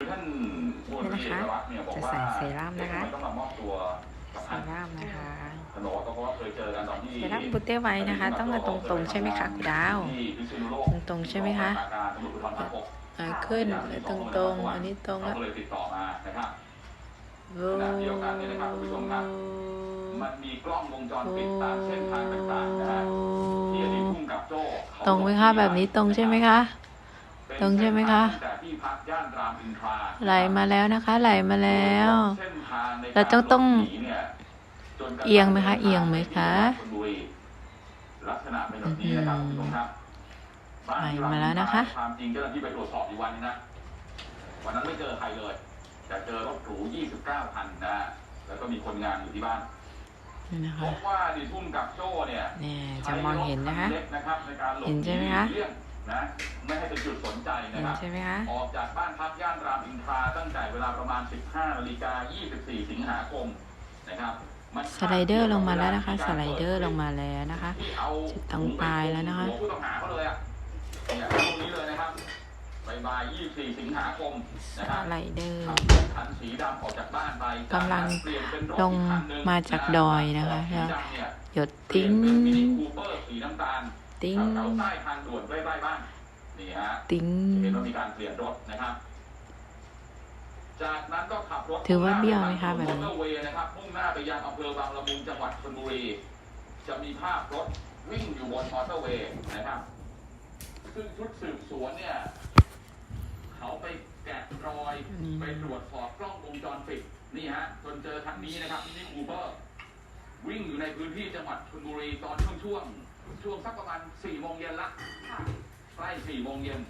ท่านพลนี่เอนะคะกวัฒน์เนี่ยบอกจะว่าใส่เซรั่มนะคะทำไต้องมามอบตัวกับเซท่านรั่มนะคะถนนก็เพราะว่าเคยเจอกันตอนที่เซรั่มบุตเต้ไว้นะคะ ต้องมาตรงๆใช่ไหมคะคุณดาวที่พิษณุโลกตรงๆใช่ไหมคะกองบัญชาการตำรวจภูธรภาคหกอ่าขึ้นตรงตรงๆ อันนี้ตรงเขาแล้วก็เลยติดต่อมานะครับโอ้ขณะเดียวกันเนี่ยนะครับคุณผู้ชมครับมันมีกล้องวงจรปิดตามเส้นทางต่างๆนะฮะที่อดีตผู้กำกับโจ้เขาตรงไหมคะแบบนี้ตรงใช่ไหมคะ ตรงใช่ไหมคะเป็นเส้นทางตั้งแต่ที่พักย่านรามอินทราไหลมาแล้วนะคะ ไหลมาแล้วเส้นทางในกเราต้องต้องหลบหนีนี่จนกระทั่เอียงไหมคะ เอียงไหมคะชลบุรีลักษณะเป็นแบบนี้นะครับคุณผู้ชมครับบ้นที่ไหลมาแล้วนะคะความจริงเจ้าหน้าที่ไปตรวจสอบอีกวันนี้นะวันนั้นไม่เจอใครเลย แต่เจอรถหรู29คันนะฮะแล้วก็มีคนงานอยู่ที่บ้านนี่นะพคะบว่าอดีตผู้กำกับโจ้เนี่ยเนี่ยจะมองเห็นนะคะใช้รถคัเล็กนะครับในการหลบเห็นใช่ไหมคะเลี่ยง นะไม่ให้เป็นจุดสนใจเห็นะนครับใช่ไหมคะออกจากบ้านพักย่านรามอินทราตั้งแต่เวลาประมาณ 15นาฬิกา24 สิงหาคมนะครับมันสไลเดอร์ลงมาแล้วนะคะ สไลเดอร์ลงมาแล้วนะคะที่เอาจุดตรงปลายแล้วนะคะหัผู้ต้องหาเขาเลยอะเนี่ยตรงนี้เลยนะครับบ่ายๆ24 สิงหาคมสนะครับไลเดอร์ขับรถคันสีดำออกจากบ้านไปกำลังเปลี่ยนเป็นรถลงอีกคันหนึ่งมาจากดอยนะคะสีดำเนี่ยหยดเปลี่ติ้ยงนเป็นมินิคูเปอร์สีน้ำตาล ติ้งแถวๆใต้ทางด่วนใกล้ๆบ้านนี่ฮะติ้งเห็นว่ามีการเปลี่ยนรถนะครับ จากนั้นก็ขับรถถือว่าเบี้ยวไหมคะแบบนี้มอเตอร์เวย์นะครับมุ่งหน้าไปยังอำเภอบางละมุงจังหวัดชลบุรี จะมีภาพรถวิ่งอยู่บนมอเตอร์เวย์นะครับ ซึ่งชุดสืบสวนเนี่ย เขาไปแกะรอยนี่ไปตรวจสอบกล้องวงจรปิดนี่ฮะจนเจอคันนี้นะครับมินิคูเปอร์วิ่งอยู่ในพื้นที่จังหวัดชลบุรีตอนช่วงช่วงๆ ช่วงสักประมาณ4โมงเย็นละใกล้4โมงเย็น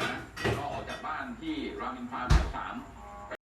นะก็ออกจากบ้านที่รามอินทราแถว